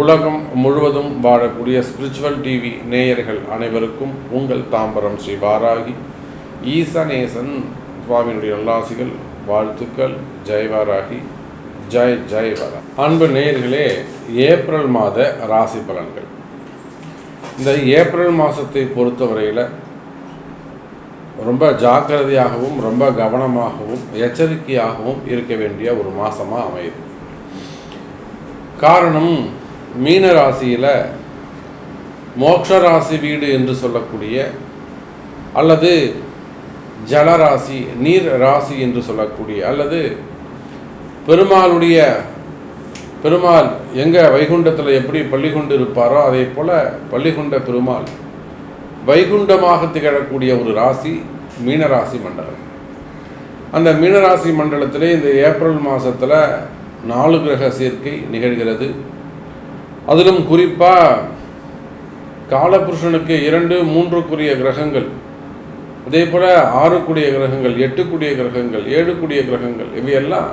உலகம் முழுவதும் வாழக்கூடிய ஸ்பிரிச்சுவல் டிவி நேயர்கள் அனைவருக்கும் உங்கள் தாம்பரம் ஸ்ரீ வாராகி. ஈசநேசன் சுவாமியினுடைய நல்லாசிகள் வாழ்த்துக்கள் ஜெயவாராகி ஜெய் ஜெய் வரா. அன்பு நேயர்களே ஏப்ரல் மாத ராசி பலன்கள். இந்த ஏப்ரல் மாதத்தை பொறுத்தவரையில் ரொம்ப ஜாக்கிரதையாகவும் ரொம்ப கவனமாகவும் எச்சரிக்கையாகவும் இருக்க வேண்டிய ஒரு மாதமாக அமையுது. காரணம் மீன ராசியில் மோக்ஷ ராசி வீடு என்று சொல்லக்கூடிய அல்லது ஜலராசி நீர் ராசி என்று சொல்லக்கூடிய அல்லது பெருமாளுடைய பெருமாள் எங்கே வைகுண்டத்தில் எப்படி பள்ளி கொண்டு இருப்பாரோ அதே போல் பள்ளிகொண்ட பெருமாள் வைகுண்டமாக திகழக்கூடிய ஒரு ராசி மீனராசி மண்டலம். அந்த மீனராசி மண்டலத்திலே இந்த ஏப்ரல் மாதத்தில் நாலு கிரக சேர்க்கை நிகழ்கிறது. அதிலும் குறிப்பாக காலபுருஷனுக்கு இரண்டு மூன்றுக்குரிய கிரகங்கள் அதே போல் ஆறுக்குடிய கிரகங்கள் எட்டுக்குடிய கிரகங்கள் ஏழுக்குடிய கிரகங்கள் இவையெல்லாம்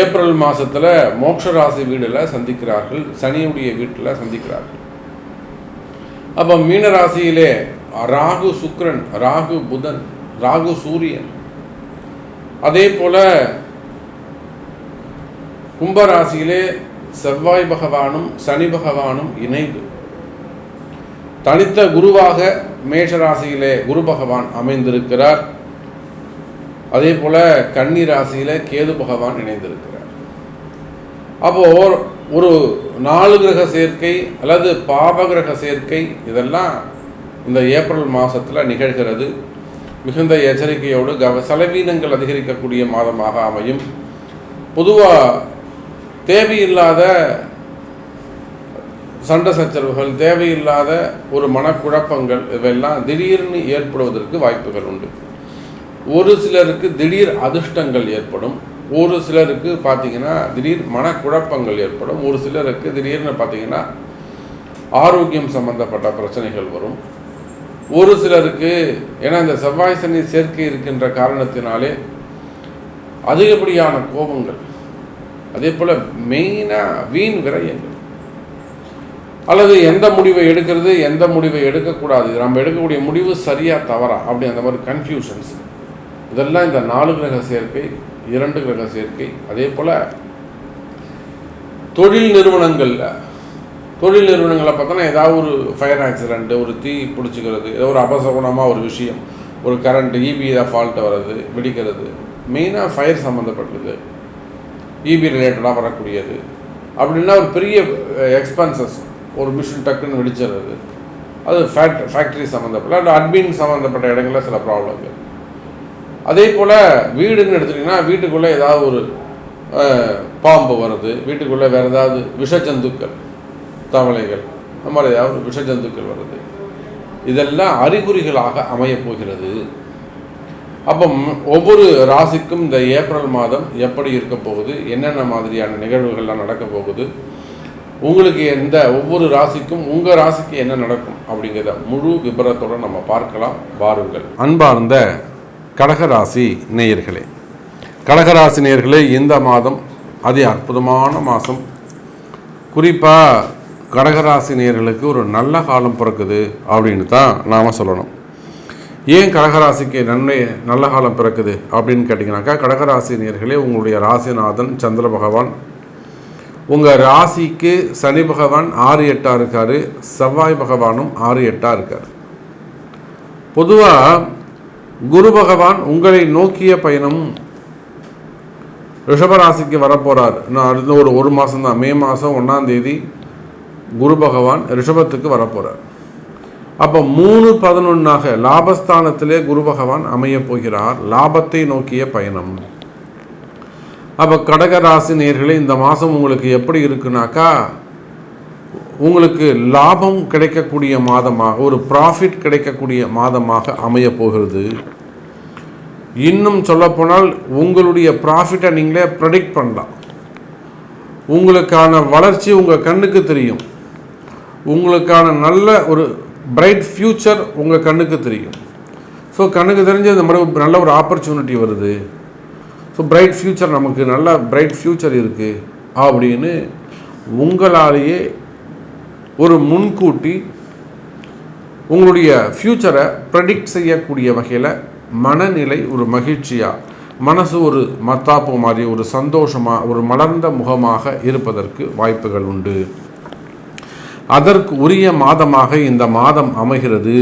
ஏப்ரல் மாதத்தில் மோட்ச ராசி வீடில் சந்திக்கிறார்கள் சனியுடைய வீட்டில் சந்திக்கிறார்கள். அப்போ மீன ராசியிலே ராகு சுக்ரன் ராகு புதன் ராகு சூரியன் அதே போல கும்பராசியிலே செவ்வாய் பகவானும் சனி பகவானும் இணைந்து தனித்த குருவாக மேஷராசியிலே குரு பகவான் அமைந்திருக்கிறார். அதே போல கன்னி ராசியில கேது பகவான் இணைந்திருக்கிறார். அப்போ ஒரு நாலு கிரக சேர்க்கை அல்லது பாப கிரக சேர்க்கை இதெல்லாம் இந்த ஏப்ரல் மாதத்தில் நிகழ்கிறது. மிகுந்த எச்சரிக்கையோடு கவ செலவீனங்கள் அதிகரிக்கக்கூடிய மாதமாக அமையும். பொதுவாக தேவையில்லாத சண்டை சச்சரவுகள் தேவையில்லாத ஒரு மனக்குழப்பங்கள் இவையெல்லாம் திடீர்னு ஏற்படுவதற்கு வாய்ப்புகள் உண்டு. ஒரு சிலருக்கு திடீர் அதிர்ஷ்டங்கள் ஏற்படும். ஒரு சிலருக்கு பார்த்தீங்கன்னா திடீர் மனக்குழப்பங்கள் ஏற்படும். ஒரு சிலருக்கு திடீர்னு பார்த்தீங்கன்னா ஆரோக்கியம் சம்பந்தப்பட்ட பிரச்சனைகள் வரும். ஒரு சிலருக்கு ஏன்னா இந்த செவ்வாய் சனி சேர்க்கை இருக்கின்ற காரணத்தினாலே அதிகப்படியான கோபங்கள். அதே போல் மெயினாக வீண் விரயங்கள். அல்லது எந்த முடிவை எடுக்கிறது எந்த முடிவை எடுக்கக்கூடாது. நம்ம எடுக்கக்கூடிய முடிவு சரியா தவறா? அப்படி அந்த மாதிரி கன்ஃபியூஷன்ஸ் இதெல்லாம் இந்த நாலு கிரக சேர்க்கை இரண்டு கிரக சேர்க்கை. அதே போல் தொழில் நிறுவனங்களில் தொழில் நிறுவனங்களை பார்த்தோன்னா ஏதாவது ஒரு ஃபயர் ஆக்சிடெண்ட்டு ஒரு தீ பிடிச்சிக்கிறது ஏதோ ஒரு அபசகுணமாக ஒரு விஷயம் ஒரு கரண்ட் எதாவது ஃபால்ட்டு வர்றது வெடிக்கிறது மெயினாக ஃபயர் சம்மந்தப்பட்டது இபி ரிலேட்டடாக வரக்கூடியது அப்படின்னா ஒரு பெரிய எக்ஸ்பென்சஸ் ஒரு மிஷின் டக்குன்னு வெடிச்சிடுறது அது ஃபேக்ட் ஃபேக்ட்ரி சம்மந்தப்பட்ட இல்லை அட்மின் சம்மந்தப்பட்ட இடங்களில் சில ப்ராப்ளங்கள் அதே போல் வீடுன்னு எடுத்துட்டிங்கன்னா வீட்டுக்குள்ளே ஏதாவது ஒரு பாம்பு வருது வீட்டுக்குள்ளே வேறு ஏதாவது விஷஜந்துக்கள் தவளைகள் அந்த மாதிரி ஏதாவது விஷஜந்துக்கள் வருது இதெல்லாம் அறிகுறிகளாக அமையப் போகிறது. அப்போ ஒவ்வொரு ராசிக்கும் இந்த ஏப்ரல் மாதம் எப்படி இருக்க போகுது? என்னென்ன மாதிரியான நிகழ்வுகள்லாம் நடக்க போகுது? உங்களுக்கு எந்த ஒவ்வொரு ராசிக்கும் உங்கள் ராசிக்கு என்ன நடக்கும் அப்படிங்கிறத முழு விபரத்தோடு நம்ம பார்க்கலாம். வாருங்கள். அன்பார்ந்த கடகராசி நேயர்களே கடகராசி நேயர்களே இந்த மாதம் அதி அற்புதமான மாதம். குறிப்பாக கடகராசினியர்களுக்கு ஒரு நல்ல காலம் பிறக்குது அப்படின்னு தான் நாம் சொல்லணும். ஏன் கடகராசிக்கு நன்மை நல்ல காலம் பிறக்குது அப்படின்னு கேட்டிங்கனாக்கா கடகராசினியர்களே உங்களுடைய ராசிநாதன் சந்திர பகவான். உங்கள் ராசிக்கு சனி பகவான் ஆறு எட்டாக இருக்கார் செவ்வாய் பகவானும் ஆறு எட்டாக இருக்கார். பொதுவாக குரு பகவான் உங்களை நோக்கிய பயணம் ரிஷபராசிக்கு வரப்போகிறார் நான் அடுத்த ஒரு ஒரு மாதம் தான் மே மாதம் ஒன்றாம் தேதி குரு பகவான் ரிஷபத்துக்கு வரப்போகிறார் அப்போ மூணு பதினொன்னாக லாபஸ்தானத்திலே குரு பகவான் அமைய போகிறார். லாபத்தை நோக்கிய பயணம். அப்போ கடக ராசி நேர்களே இந்த மாதம் உங்களுக்கு எப்படி இருக்குனாக்கா உங்களுக்கு லாபம் கிடைக்கக்கூடிய மாதமாக ஒரு ப்ராஃபிட் கிடைக்கக்கூடிய மாதமாக அமைய போகிறது. இன்னும் சொல்லப்போனால் உங்களுடைய ப்ராஃபிட்டை நீங்களே ப்ரெடிக்ட் பண்ணலாம். உங்களுக்கான வளர்ச்சி உங்கள் கண்ணுக்கு தெரியும். உங்களுக்கான நல்ல ஒரு பிரைட் ஃப்யூச்சர் உங்கள் கண்ணுக்கு தெரியும். ஸோ கண்ணுக்கு தெரிஞ்சு இந்த மாதிரி நல்ல ஒரு ஆப்பர்ச்சுனிட்டி வருது. ஸோ பிரைட் ஃப்யூச்சர் நமக்கு நல்ல பிரைட் ஃப்யூச்சர் இருக்குது அப்படின்னு உங்களாலேயே ஒரு முன்கூட்டி உங்களுடைய ஃப்யூச்சரை ப்ரெடிக்ட் செய்யக்கூடிய வகையில் மனநிலை ஒரு மகிழ்ச்சியாக மனசு ஒரு மத்தாப்பு மாதிரி ஒரு சந்தோஷமாக ஒரு மலர்ந்த முகமாக இருப்பதற்கு வாய்ப்புகள் உண்டு. அதற்கு உரிய மாதமாக இந்த மாதம் அமைகிறது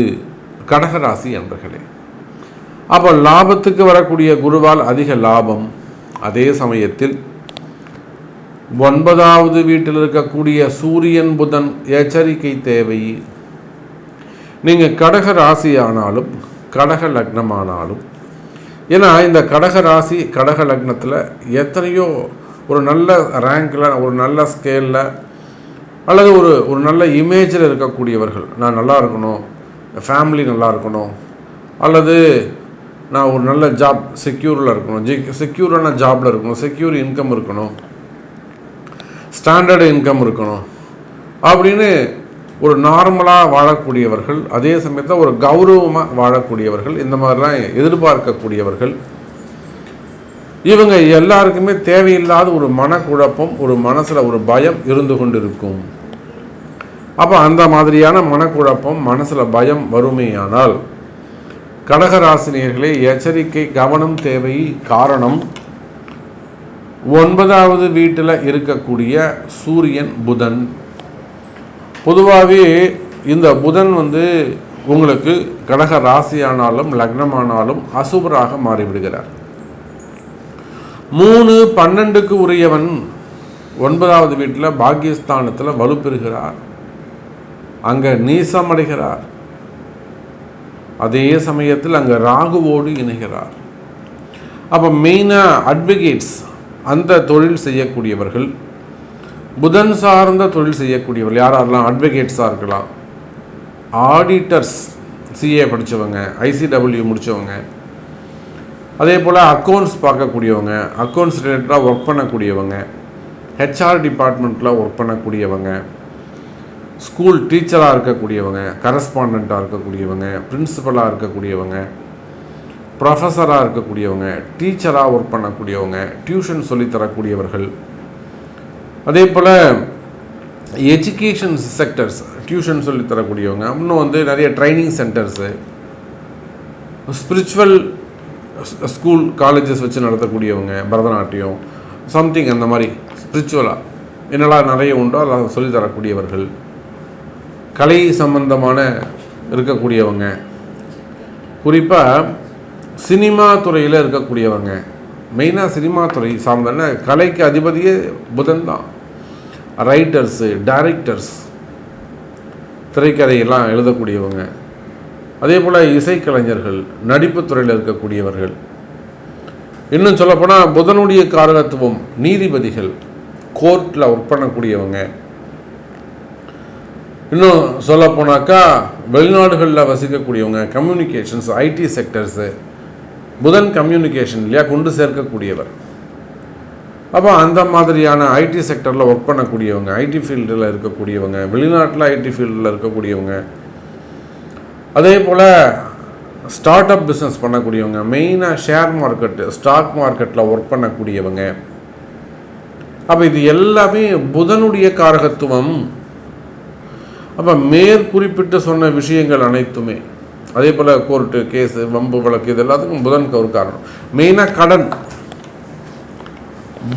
கடகராசி என்பர்களே. அப்போ லாபத்துக்கு வரக்கூடிய குருவால் அதிக லாபம். அதே சமயத்தில் ஒன்பதாவது வீட்டில் இருக்கக்கூடிய சூரியன் புதன் எச்சரிக்கை தேவை. நீங்கள் கடக ராசி ஆனாலும் கடக லக்னம் ஆனாலும் ஏன்னா இந்த கடக ராசி கடக லக்னத்தில் எத்தனையோ ஒரு நல்ல ரேங்கில் ஒரு நல்ல ஸ்கேலில் அல்லது ஒரு ஒரு நல்ல இமேஜில் இருக்கக்கூடியவர்கள் நான் நல்லா இருக்கணும் ஃபேமிலி நல்லா இருக்கணும் அல்லது நான் ஒரு நல்ல ஜாப் செக்யூரில் இருக்கணும் ஜி செக்யூரான ஜாபில் இருக்கணும் செக்யூர் இன்கம் இருக்கணும் ஸ்டாண்டர்டு இன்கம் இருக்கணும் அப்படின்னு ஒரு நார்மலாக வாழக்கூடியவர்கள் அதே சமயத்தில் ஒரு கௌரவமாக வாழக்கூடியவர்கள் இந்த மாதிரிலாம் எதிர்பார்க்கக்கூடியவர்கள் இவங்க எல்லாருக்குமே தேவையில்லாத ஒரு மனக்குழப்பம் ஒரு மனசில் ஒரு பயம் இருந்து கொண்டு இருக்கும் அப்போ அந்த மாதிரியான மனக்குழப்பம் மனசில் பயம் வறுமையானால் கடகராசினியர்களே எச்சரிக்கை கவனம் தேவை காரணம் ஒன்பதாவது வீட்டில் இருக்கக்கூடிய சூரியன் புதன். பொதுவாகவே இந்த புதன் வந்து உங்களுக்கு கடக ராசியானாலும் லக்னமானாலும் அசுபராக மாறிவிடுகிறார். மூணு பன்னெண்டுக்கு உரியவன் ஒன்பதாவது வீட்டில் பாக்கியஸ்தானத்தில் வலுப்பெறுகிறார். அங்கே நீசமடைகிறார். அதே சமயத்தில் அங்கே ராகுவோடு இணைகிறார். அப்போ மெயினாக அட்வொகேட்ஸ் அந்த தொழில் செய்யக்கூடியவர்கள் புதன் சார்ந்த தொழில் செய்யக்கூடியவர்கள் யார் யாரெல்லாம் அட்வொகேட்ஸாக இருக்கலாம் ஆடிட்டர்ஸ் சிஏ படித்தவங்க ஐசிடபிள்யூ முடித்தவங்க அதே போல் அக்கௌண்ட்ஸ் பார்க்கக்கூடியவங்க அக்கௌண்ட்ஸ் ரிலேட்டடாக ஒர்க் பண்ணக்கூடியவங்க ஹெச்ஆர் டிபார்ட்மெண்ட்டில் ஒர்க் பண்ணக்கூடியவங்க ஸ்கூல் டீச்சராக இருக்கக்கூடியவங்க கரஸ்பாண்டாக இருக்கக்கூடியவங்க பிரின்சிபலாக இருக்கக்கூடியவங்க ப்ரொஃபஸராக இருக்கக்கூடியவங்க டீச்சராக ஒர்க் பண்ணக்கூடியவங்க டியூஷன் சொல்லித்தரக்கூடியவர்கள் அதே போல் எஜுகேஷன் செக்டர்ஸ் டியூஷன் சொல்லித்தரக்கூடியவங்க இன்னும் வந்து நிறைய training centres spiritual school colleges வச்சு நடத்தக்கூடியவங்க பரதநாட்டியம் சம்திங் அந்த மாதிரி ஸ்பிரிச்சுவலாக என்னெல்லாம் நிறைய உண்டோ அதெல்லாம் சொல்லித்தரக்கூடியவர்கள் கலை சம்பந்தமான இருக்கக்கூடியவங்க. குறிப்பாக சினிமா துறையில் இருக்கக்கூடியவங்க. மெயினாக சினிமா துறை சார்ந்தன கலைக்கு அதிபதியே புதன் தான். ரைட்டர்ஸு டைரக்டர்ஸ் திரைக்கதையெல்லாம் எழுதக்கூடியவங்க. அதே போல் இசைக்கலைஞர்கள் நடிப்பு துறையில் இருக்கக்கூடியவர்கள். இன்னும் சொல்லப்போனால் புதனுடைய காரகத்துவம் நீதிபதிகள் கோர்ட்டில் ஒர்க் பண்ணக்கூடியவங்க. இன்னும் சொல்லப்போனாக்கா வெளிநாடுகளில் வசிக்கக்கூடியவங்க கம்யூனிகேஷன்ஸ் ஐடி செக்டர்ஸு புதன் கம்யூனிகேஷன் இல்லையா கொண்டு சேர்க்கக்கூடியவர். அப்போ அந்த மாதிரியான ஐடி செக்டரில் ஒர்க் பண்ணக்கூடியவங்க ஐடி ஃபீல்டில் இருக்கக்கூடியவங்க வெளிநாட்டில் ஐடி ஃபீல்டில் இருக்கக்கூடியவங்க அதே போல் ஸ்டார்ட் அப் பிஸ்னஸ் பண்ணக்கூடியவங்க மெயினாக ஷேர் மார்க்கெட்டு ஸ்டாக் மார்க்கெட்டில் ஒர்க் பண்ணக்கூடியவங்க. அப்போ இது எல்லாமே புதனுடைய காரகத்துவம். அப்போ மேற்குறிப்பிட்டு சொன்ன விஷயங்கள் அனைத்துமே. அதே போல் கோர்ட்டு கேஸு வம்பு வழக்கு இது எல்லாத்துக்கும் புதனுக்கு ஒரு காரணம். மெயினாக கடன்.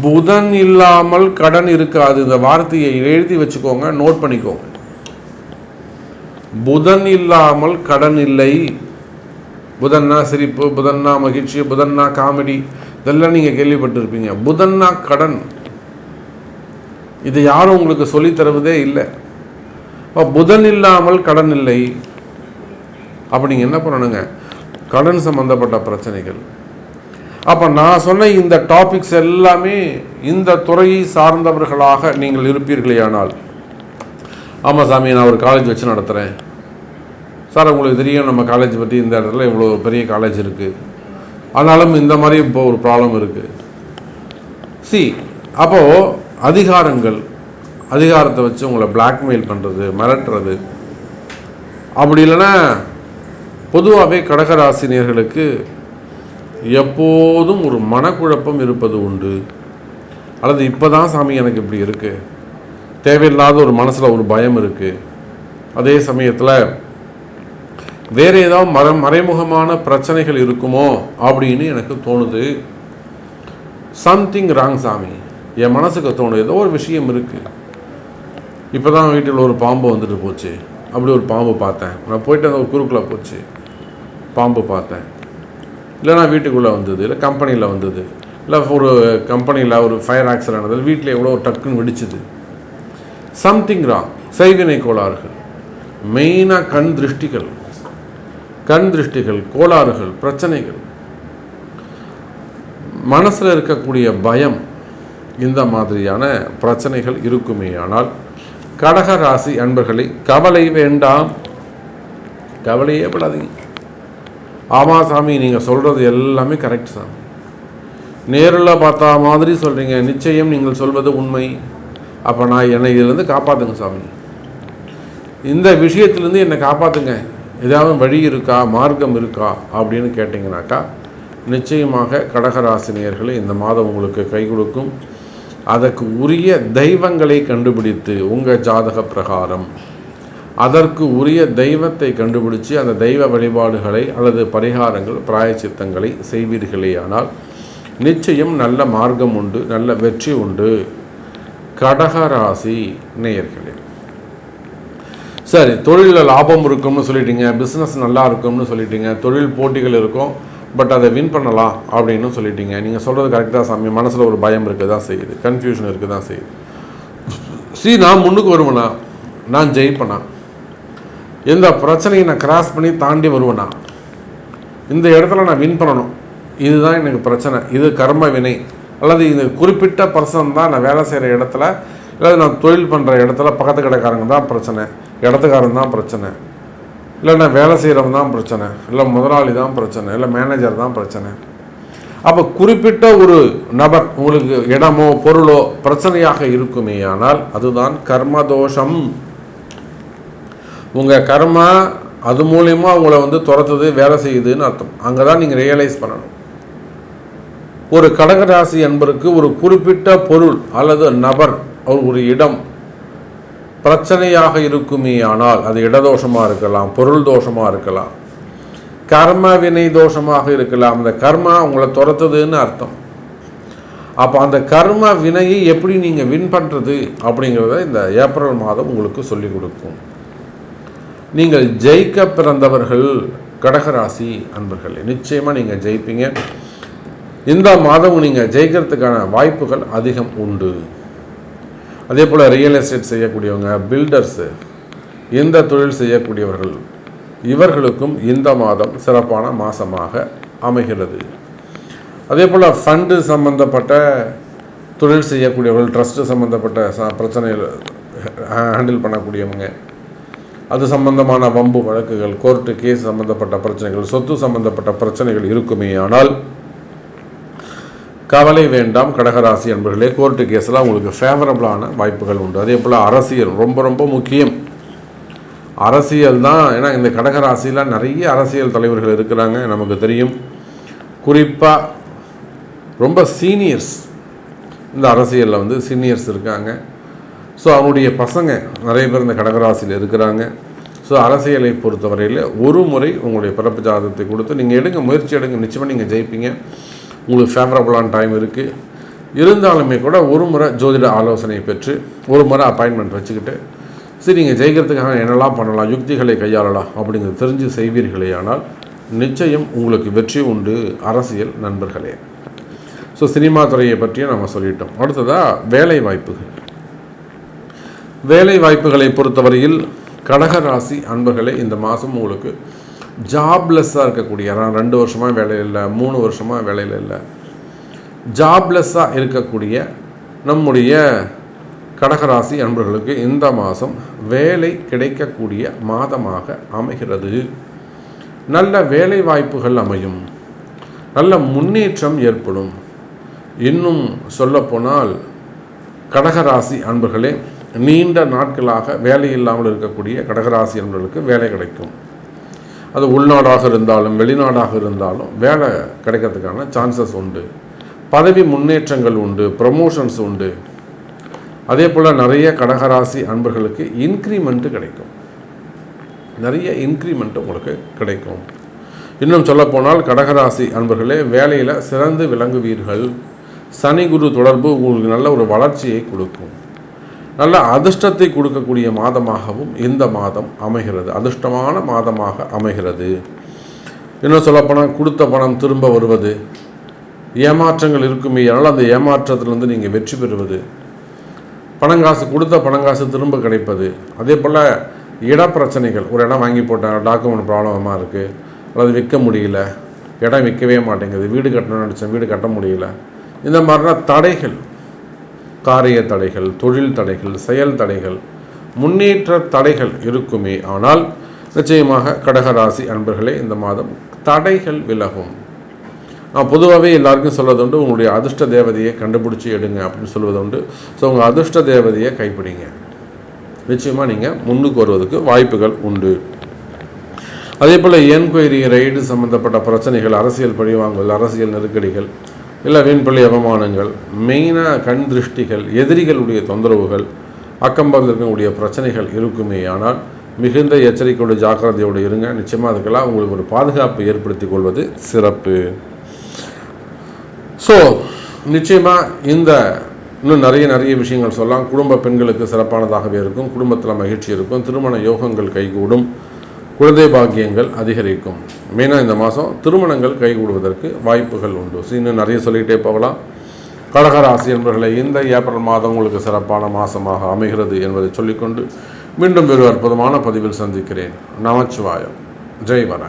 புதன் இல்லாமல் கடன் இருக்காது. இந்த வார்த்தையை எழுதி வச்சுக்கோங்க நோட் பண்ணிக்கோங்க. புதன் இல்லாமல் கடன் இல்லை. புதன்னா சிரிப்பு புதன்னா மகிழ்ச்சி புதன்னா காமெடி. இதெல்லாம் நீங்கள் கேள்விப்பட்டிருப்பீங்க. புதன்னா கடன். இது யாரும் உங்களுக்கு சொல்லித் தருவதே இல்லை. புதன் இல்லாமல் கடன் இல்லை. அப்போ நீங்கள் என்ன பண்ணணுங்க? கடன் சம்மந்தப்பட்ட பிரச்சனைகள். அப்போ நான் சொன்ன இந்த டாபிக்ஸ் எல்லாமே இந்த துறையை சார்ந்தவர்களாக நீங்கள் இருப்பீர்களே ஆனால் ஆமாம் சாமி நான் ஒரு காலேஜ் வச்சு நடத்துகிறேன் சார் உங்களுக்கு தெரியும் நம்ம காலேஜ் பற்றி இந்த இடத்துல இவ்வளோ பெரிய காலேஜ் இருக்குது ஆனாலும் இந்த மாதிரி இப்போ ஒரு ப்ராப்ளம் இருக்குது சி அப்போது அதிகாரங்கள் அதிகாரத்தை வச்சு உங்களை பிளாக்மெயில் பண்ணுறது மிரட்டுறது. அப்படி இல்லைன்னா பொதுவாகவே கடகராசினியர்களுக்கு எப்போதும் ஒரு மனக்குழப்பம் இருப்பது உண்டு. அல்லது இப்போ தான் சாமி எனக்கு இப்படி இருக்குது தேவையில்லாத ஒரு மனசில் ஒரு பயம் இருக்குது அதே சமயத்தில் வேறு ஏதாவது மர மறைமுகமான பிரச்சனைகள் இருக்குமோ அப்படின்னு எனக்கு தோணுது. சம்திங் ராங் சாமி. என் மனசுக்கு தோணுது. ஏதோ ஒரு விஷயம் இருக்குது இப்போ தான் வீட்டில் ஒரு பாம்பு வந்துட்டு போச்சு. அப்படி ஒரு பாம்பு பார்த்தேன். நான் போயிட்டு அந்த ஒரு குறுக்கில் போச்சு. பாம்பு பார்த்தேன். இல்லை நான் வீட்டுக்குள்ளே வந்தது இல்லை கம்பெனியில் வந்தது இல்லை ஒரு கம்பெனியில் ஒரு ஃபயர் ஆக்சிடென்ட் ஆனது வீட்டில் எவ்வளோ டக்குன்னு வெடிச்சுது. சம்திங் ராங் செய்வினை கோளாறுகள். மெயினாக கண் திருஷ்டிகள். கண் திருஷ்டிகள் கோளாறுகள் பிரச்சனைகள். மனசில் இருக்கக்கூடிய பயம் இந்த மாதிரியான பிரச்சனைகள் இருக்குமே ஆனால் கடக ராசி அன்பர்களை கவலை வேண்டாம். கவலையே படாதீங்க. ஆமாம் சாமி நீங்கள் சொல்கிறது எல்லாமே கரெக்ட் சாமி. நேரில் பார்த்தா மாதிரி சொல்கிறீங்க நிச்சயம் நீங்கள் சொல்வது உண்மை. அப்போ நான் என்னை இதிலேருந்து காப்பாற்றுங்க சாமி. இந்த விஷயத்துலேருந்து என்னை காப்பாற்றுங்க ஏதாவது வழி இருக்கா மார்க்கம் இருக்கா அப்படின்னு கேட்டிங்கனாக்கா நிச்சயமாக கடகராசினியர்களை இந்த மாதம் உங்களுக்கு கை கொடுக்கும். அதற்கு உரிய தெய்வங்களை கண்டுபிடித்து உங்கள் ஜாதக பிரகாரம். அதற்கு உரிய தெய்வத்தை கண்டுபிடிச்சு அந்த தெய்வ வழிபாடுகளை அல்லது பரிகாரங்கள் பிராயச்சித்தங்களை செய்வீர்களேயானால் நிச்சயம் நல்ல மார்க்கம் உண்டு நல்ல வெற்றி உண்டு. கடகராசி நேயர்களே சரி தொழிலில் லாபம் இருக்கும்னு சொல்லிட்டீங்க பிஸ்னஸ் நல்லா இருக்கும்னு சொல்லிட்டீங்க தொழில் போட்டிகள் இருக்கும் பட் அதை வின் பண்ணலாம் அப்படின்னு சொல்லிட்டீங்க. நீங்கள் சொல்கிறது கரெக்டாக சாமி. மனசில் ஒரு பயம் இருக்க தான் செய்யுது. கன்ஃபியூஷன் இருக்க தான் செய்யுது. சி நான் முன்னுக்கு வருவேனா? நான் ஜெயிப்பேனா? எந்த பிரச்சனையை நான் கிராஸ் பண்ணி தாண்டி வருவேனா? இந்த இடத்துல நான் வின் பண்ணணும். இதுதான் எனக்கு பிரச்சனை. இது கர்ம வினை. அல்லது இந்த குறிப்பிட்ட பர்சன் தான் நான் வேலை செய்கிற இடத்துல இல்லை நான் தொழில் பண்ணுற இடத்துல பக்கத்து கடைக்காரங்க தான் பிரச்சனை. இடத்துக்காரன் தான் பிரச்சனை. இல்லைன்னா வேலை செய்கிறவன் தான் பிரச்சனை. இல்லை முதலாளி தான் பிரச்சனை. இல்லை மேனேஜர் தான் பிரச்சனை. அப்போ குறிப்பிட்ட ஒரு நபர் உங்களுக்கு இடமோ பொருளோ பிரச்சனையாக இருக்குமே ஆனால் அதுதான் கர்மதோஷம். உங்கள் கர்மா அது மூலயமா உங்களை வந்து துரத்துது வேலை செய்யுதுன்னு அர்த்தம். அங்கே தான் நீங்கள் ரியலைஸ் பண்ணணும். ஒரு கடகராசி என்பருக்கு ஒரு குறிப்பிட்ட பொருள் அல்லது நபர் ஒரு இடம் பிரச்சனையாக இருக்குமே ஆனால் அது இடதோஷமாக இருக்கலாம் பொருள் தோஷமாக இருக்கலாம் கர்ம வினை தோஷமாக இருக்கலாம். அந்த கர்மா உங்களை துரத்துதுன்னு அர்த்தம். அப்போ அந்த கர்ம வினையை எப்படி நீங்கள் வின் பண்ணுறது அப்படிங்கிறத இந்த ஏப்ரல் மாதம் உங்களுக்கு சொல்லிக் கொடுக்கும். நீங்கள் ஜெயிக்க பிறந்தவர்கள் கடகராசி அன்பர்கள் நிச்சயமாக நீங்கள் ஜெயிப்பீங்க. இந்த மாதம் நீங்கள் ஜெயிக்கிறதுக்கான வாய்ப்புகள் அதிகம் உண்டு. அதே போல் ரியல் எஸ்டேட் செய்யக்கூடியவங்க பில்டர்ஸு இந்த தொழில் செய்யக்கூடியவர்கள் இவர்களுக்கும் இந்த மாதம் சிறப்பான மாதமாக அமைகிறது. அதே போல் ஃபண்டு சம்மந்தப்பட்ட தொழில் செய்யக்கூடியவர்கள் ட்ரஸ்ட்டு சம்மந்தப்பட்ட ச பிரச்சனைகள் ஹேண்டில் பண்ணக்கூடியவங்க அது சம்பந்தமான வம்பு வழக்குகள் கோர்ட்டு கேஸ் சம்பந்தப்பட்ட பிரச்சனைகள் சொத்து சம்பந்தப்பட்ட பிரச்சனைகள் இருக்குமே ஆனால் கவலை வேண்டாம் கடகராசி அன்பர்களே கோர்ட்டு கேஸில் உங்களுக்கு ஃபேவரபிளான வாய்ப்புகள் உண்டு. அதே போல் அரசியல் ரொம்ப ரொம்ப முக்கியம். அரசியல் தான் ஏன்னா இந்த கடகராசியில் நிறைய அரசியல் தலைவர்கள் இருக்கிறாங்க நமக்கு தெரியும். குறிப்பாக ரொம்ப சீனியர்ஸ் இந்த அரசியலில் வந்து சீனியர்ஸ் இருக்காங்க. ஸோ அவனுடைய பசங்க நிறைய பேர் இந்த கடகராசியில் இருக்கிறாங்க. ஸோ அரசியலை பொறுத்தவரையில் ஒரு முறை உங்களுடைய பிறப்பு ஜாதகத்தை கொடுத்து நீங்கள் எடுங்க முயற்சி எடுங்க நிச்சயமாக நீங்கள் ஜெயிப்பீங்க. உங்களுக்கு ஃபேவரபுளான டைம் இருக்குது இருந்தாலுமே கூட ஒரு முறை ஜோதிட ஆலோசனை பெற்று ஒரு முறை அப்பாயின்மெண்ட் வச்சுக்கிட்டு சரி நீங்கள் ஜெயிக்கிறதுக்காக என்னெல்லாம் பண்ணலாம் யுக்திகளை கையாளலாம் அப்படிங்கிறது தெரிஞ்சு செய்வீர்களே ஆனால் நிச்சயம் உங்களுக்கு வெற்றி உண்டு அரசியல் நண்பர்களே. ஸோ சினிமா துறையை பற்றியும் நம்ம சொல்லிட்டோம். அடுத்ததாக வேலை வாய்ப்புகள். வேலை வாய்ப்புகளை பொறுத்தவரையில் கடகராசி அன்பர்களே இந்த மாதம் உங்களுக்கு ஜாப்லெஸ்ஸாக இருக்கக்கூடிய நான் ரெண்டு வருஷமாக வேலையில் இல்லை மூணு வருஷமாக வேலையில் இல்லை. ஜாப்லெஸ்ஸாக இருக்கக்கூடிய நம்முடைய கடகராசி அன்பர்களுக்கு இந்த மாதம் வேலை கிடைக்கக்கூடிய மாதமாக அமைகிறது. நல்ல வேலை வாய்ப்புகள் அமையும். நல்ல முன்னேற்றம் ஏற்படும். இன்னும் சொல்லப்போனால் கடகராசி அன்பர்களே நீண்ட நாட்களாக வேலை இல்லாமல் இருக்கக்கூடிய கடகராசி அன்பர்களுக்கு வேலை கிடைக்கும். அது உள்நாடாக இருந்தாலும் வெளிநாடாக இருந்தாலும் வேலை கிடைக்கிறதுக்கான சான்சஸ் உண்டு. பதவி முன்னேற்றங்கள் உண்டு ப்ரமோஷன்ஸ் உண்டு. அதே போல் நிறைய கடகராசி அன்பர்களுக்கு இன்க்ரிமெண்ட்டு கிடைக்கும். நிறைய இன்க்ரிமெண்ட் உங்களுக்கு கிடைக்கும். இன்னும் சொல்லப்போனால் கடகராசி அன்பர்களே வேலையில் சிறந்து விளங்குவீர்கள். சனி குரு தொடர்பு உங்களுக்கு நல்ல ஒரு வளர்ச்சியை கொடுக்கும். நல்ல அதிர்ஷ்டத்தை கொடுக்கக்கூடிய மாதமாகவும் இந்த மாதம் அமைகிறது. அதிர்ஷ்டமான மாதமாக அமைகிறது. இன்னும் சொல்லப்போனால் கொடுத்த பணம் திரும்ப வருவது. ஏமாற்றங்கள் இருக்குமே அதனால் அந்த ஏமாற்றத்திலேருந்து நீங்கள் வெற்றி பெறுவது. பணங்காசு கொடுத்த பணங்காசு திரும்ப கிடைப்பது. அதே போல் இடப்பிரச்சனைகள். ஒரு இடம் வாங்கி போட்டாங்க டாக்குமெண்ட் ப்ராப்ளமாக இருக்குது அல்லது விற்க முடியல. இடம் விற்கவே மாட்டேங்குது. வீடு கட்டணும்னு நினச்சேன். வீடு கட்ட முடியல. இந்த மாதிரிலாம் தடைகள். காரிய தடைகள் தொழில் தடைகள் செயல் தடைகள் முன்னேற்ற தடைகள் இருக்குமே. ஆனால் நிச்சயமாக கடகராசி அன்பர்களே இந்த மாதம் தடைகள் விலகும். நான் பொதுவாகவே எல்லாருக்கும் சொல்வது உண்டு உங்களுடைய அதிர்ஷ்ட தேவதையை கண்டுபிடிச்சி எடுங்க அப்படின்னு சொல்வது உண்டு ஸோ உங்கள் அதிர்ஷ்ட தேவதையை கைப்பிடிங்க. நிச்சயமாக நீங்கள் முன்னுக்கு வருவதற்கு வாய்ப்புகள் உண்டு. அதே போல் என்கொயரி ரைடு சம்மந்தப்பட்ட பிரச்சனைகள் அரசியல் பழிவாங்கல் அரசியல் நெருக்கடிகள் இல்லை வீண்பள்ளி அவமானங்கள் மெயினாக கண் திருஷ்டிகள் எதிரிகளுடைய தொந்தரவுகள் அக்கம்பக்கத்தில் இருக்கக்கூடிய பிரச்சனைகள் இருக்குமே. ஆனால் மிகுந்த எச்சரிக்கையோட ஜாக்கிரதையோடு இருங்க. நிச்சயமாக அதுக்கெல்லாம் உங்களுக்கு ஒரு பாதுகாப்பு ஏற்படுத்தி கொள்வது சிறப்பு. ஸோ நிச்சயமாக இந்த இன்னும் நிறைய நிறைய விஷயங்கள் சொல்லலாம். குடும்ப பெண்களுக்கு சிறப்பானதாகவே இருக்கும். குடும்பத்தில் மகிழ்ச்சி இருக்கும். திருமண யோகங்கள் கைகூடும். குழந்தை பாக்கியங்கள் அதிகரிக்கும். மெயினாக இந்த மாதம் திருமணங்கள் கைகூடுவதற்கு வாய்ப்புகள் உண்டு. இன்னும் நிறைய சொல்லிக்கிட்டே போகலாம். கடகராசி என்பர்களை இந்த ஏப்ரல் மாதம் உங்களுக்கு சிறப்பான மாதமாக அமைகிறது என்பதை சொல்லிக்கொண்டு மீண்டும் ஒரு அற்புதமான பதிவில் சந்திக்கிறேன். நமச்சிவாயம். ஜெய் வர